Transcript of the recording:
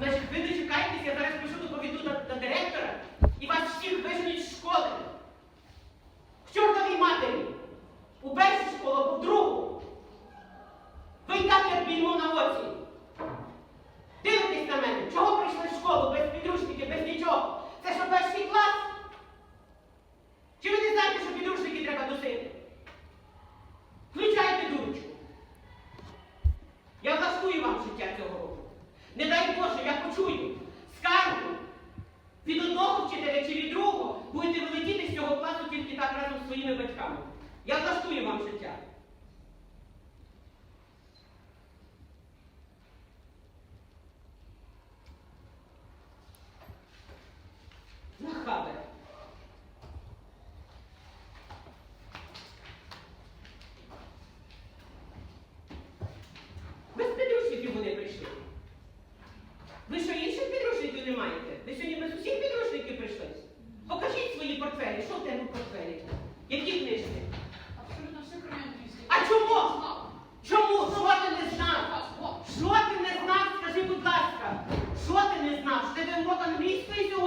Значить, ви дочекайтеся, я зараз пишу доповіду на директора. Від одного вчителя чи від другого будете вилетіти з цього класу тільки так разом з своїми батьками. Я влаштую вам життя. Нахабе. Без підручників вони прийшли. Ви що інших підручників не маєте? список.